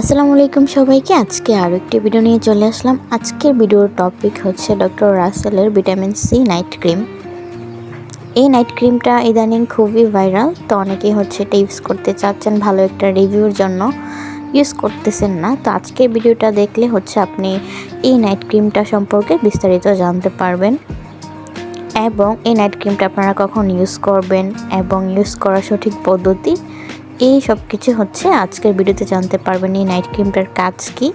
আসসালামু আলাইকুম সবাইকে। আজকে আরও একটি ভিডিও নিয়ে চলে আসলাম। আজকের ভিডিওর টপিক হচ্ছে ডক্টর রাসেলের ভিটামিন সি নাইট ক্রিম এই নাইট ক্রিমটা ইদানিং খুবই ভাইরাল তো অনেকেই হচ্ছে এটা ইউজ করতে চাচ্ছেন ভালো একটা রিভিউর জন্য। ইউজ করতেছেন না, তো আজকের ভিডিওটা দেখলে হচ্ছে আপনি এই নাইট ক্রিমটা সম্পর্কে বিস্তারিত জানতে পারবেন। এবং এই নাইট ক্রিমটা আপনারা কখন ইউজ করবেন এবং ইউজ করার সঠিক পদ্ধতি এই সব কিছু হচ্ছে আজকের ভিডিওতে জানতে পারবেন এই নাইট ক্রিমটার কাজ কি।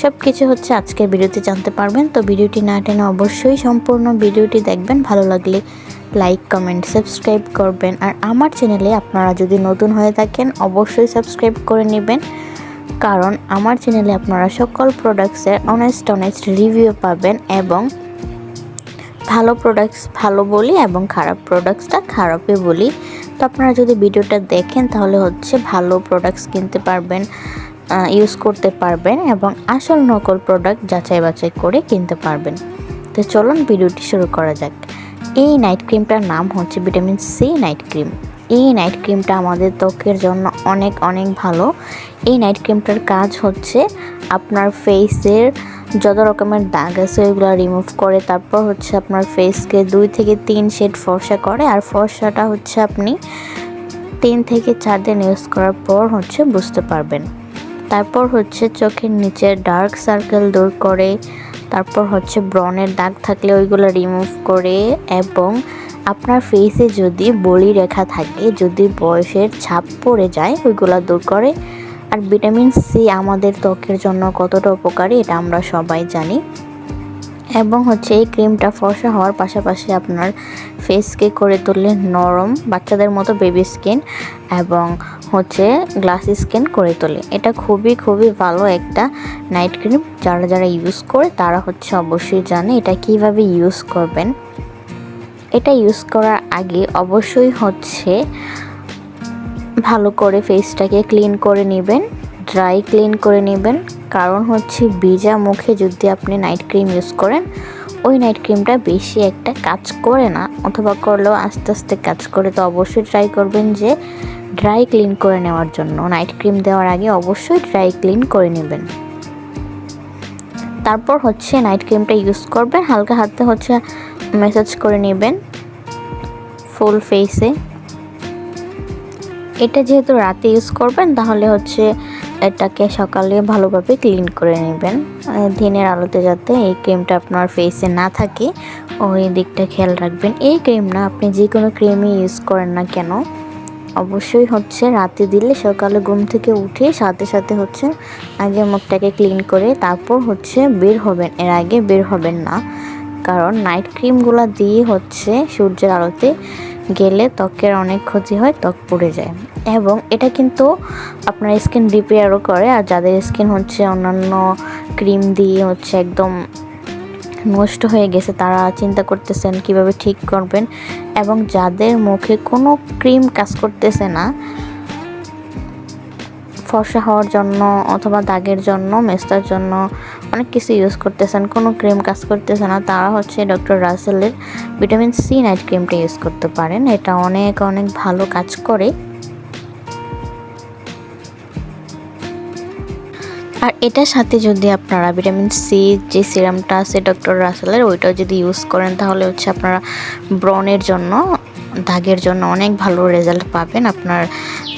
সব কিছু হচ্ছে আজকের ভিডিওতে জানতে পারবেন, তো ভিডিওটি না টেনে অবশ্যই সম্পূর্ণ ভিডিওটি দেখবেন। ভালো লাগলে লাইক, কমেন্ট, সাবস্ক্রাইব করবেন। আর আমার চ্যানেলে আপনারা যদি নতুন হয়ে থাকেন, অবশ্যই সাবস্ক্রাইব করে নেবেন। কারণ আমার চ্যানেলে আপনারা সকল প্রোডাক্টসের অনেস্ট অনেস্ট রিভিউ পাবেন এবং ভালো প্রোডাক্টস ভালো বলি এবং খারাপ প্রোডাক্টসটা খারাপই বলি। তো আপনারা যদি ভিডিওটা দেখেন, তাহলে হচ্ছে ভালো প্রোডাক্টস কিনতে পারবেন ইউজ করতে পারবেন এবং আসল নকল প্রোডাক্ট যাচাই বাছাই করে কিনতে পারবেন। তো চলুন ভিডিওটি শুরু করা যাক। এই নাইট ক্রিমটার নাম হচ্ছে ভিটামিন সি নাইট ক্রিম এই নাইট ক্রিমটা আমাদের ত্বকের জন্য অনেক অনেক ভালো। এই নাইট ক্রিমটার কাজ হচ্ছে আপনার ফেসের যত রকমের দাগ আছে ওইগুলো রিমুভ করে তারপর হচ্ছে আপনার ফেসকে দুই থেকে তিন শেড ফর্সা করে। আর ফর্সাটা হচ্ছে আপনি তিন থেকে চার দিন ইউজ করার পর হচ্ছে বুঝতে পারবেন। তারপর হচ্ছে চোখের নিচে ডার্ক সার্কেল দূর করে, তারপর হচ্ছে ব্রনের দাগ থাকলে ওইগুলো রিমুভ করে এবং আপনার ফেসে যদি বলি রেখা থাকে, যদি বয়সের ছাপ পড়ে যায়, ওইগুলো দূর করে। আর ভিটামিন সি আমাদের ত্বকের জন্য কতটা উপকারী, এটা আমরা সবাই জানি। এবং হচ্ছে এই ক্রিমটা ফর্সা হওয়ার পাশাপাশি আপনার ফেসকে করে তুললে নরম বাচ্চাদের মতো বেবি স্কিন এবং হচ্ছে গ্লাস স্কিন করে তোলে। এটা খুবই খুবই ভালো একটা নাইট ক্রিম যারা যারা ইউজ করে তারা হচ্ছে অবশ্যই জানে এটা কীভাবে ইউজ করবেন। এটা ইউজ করার আগে অবশ্যই হচ্ছে ভালো করে ফেসটাকে ক্লিন করে নেবেন ড্রাই ক্লিন করে নেবেন। কারণ হচ্ছে ভিজা মুখে যদি আপনি নাইট ক্রিম ইউজ করেন, ওই নাইট ক্রিমটা বেশি একটা কাজ করে না। অথবা করলেও আস্তে আস্তে কাজ করে। তো অবশ্যই ট্রাই করবেন যে ড্রাই ক্লিন করে নেওয়ার জন্য। নাইট ক্রিম দেওয়ার আগে অবশ্যই ড্রাই ক্লিন করে নেবেন। তারপর হচ্ছে নাইট ক্রিমটা ইউজ করবেন। হালকা হাতে হচ্ছে ম্যাসাজ করে নেবেন। ফুল ফেসে এটা যেহেতু রাতে ইউজ করবেন, তাহলে হচ্ছে এটাকে সকালে ভালোভাবে ক্লিন করে নেবেন। দিনের আলোতে যাতে এই ক্রিমটা আপনার ফেসে না থাকে, ওই দিকটা খেয়াল রাখবেন। এই ক্রিম না, আপনি যে কোনো ক্রিমই ইউজ করেন না কেন, অবশ্যই হচ্ছে রাতে দিলে সকালে ঘুম থেকে উঠে সাথে সাথে হচ্ছে আগে মুখটাকে ক্লিন করে তারপর হচ্ছে বের হবেন। এর আগে বের হবেন না। কারণ নাইট ক্রিমগুলো দিয়ে হচ্ছে সূর্যের আলোতে গেলে ত্বকের অনেক ক্ষতি হয়, ত্বক পড়ে যায়। এবং এটা কিন্তু আপনার স্কিন রিপেয়ারও করে, আর যাদের স্কিন হচ্ছে অন্যান্য ক্রিম দিয়ে হচ্ছে একদম নষ্ট হয়ে গেছে, তারা চিন্তা করতেছেন কীভাবে ঠিক করবেন। এবং যাদের মুখে কোনো ক্রিম কাজ করতেছে না ফর্সা হওয়ার জন্য অথবা দাগের জন্য, মেস্তার জন্য অনেক কিছু ইউজ করতেছেন, কোনো ক্রিম কাজ করতেছে না। তারা হচ্ছে ডক্টর রাসেলের ভিটামিন সি নাইট ক্রিমটা ইউজ করতে পারেন। এটা অনেক অনেক ভালো কাজ করে। আর এটার সাথে যদি আপনারা ভিটামিন সি যে সিরামটা আছে ডক্টর রাসেলের, ওইটাও যদি ইউজ করেন, তাহলে হচ্ছে আপনারা ব্রনের জন্য, দাগের জন্য অনেক ভালো রেজাল্ট পাবেন। আপনার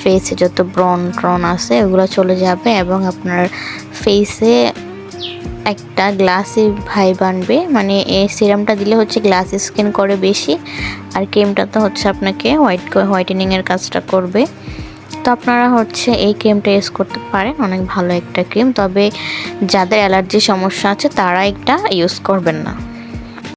ফেসে যত ব্রন ট্রন আছে, ওগুলো চলে যাবে এবং আপনার ফেসে একটা গ্লাসি ভাই বানবে মানে এই সিরামটা দিলে হচ্ছে গ্লাস স্কিন করে বেশি, আর ক্রিমটা তো হচ্ছে আপনাকে হোয়াইট হোয়াইটেনিংয়ের কাজটা করবে। তো আপনারা হচ্ছে এই ক্রিমটা ইউজ করতে পারেন, অনেক ভালো একটা ক্রিম তবে যাদের অ্যালার্জি সমস্যা আছে, তারা একটা ইউজ করবেন না।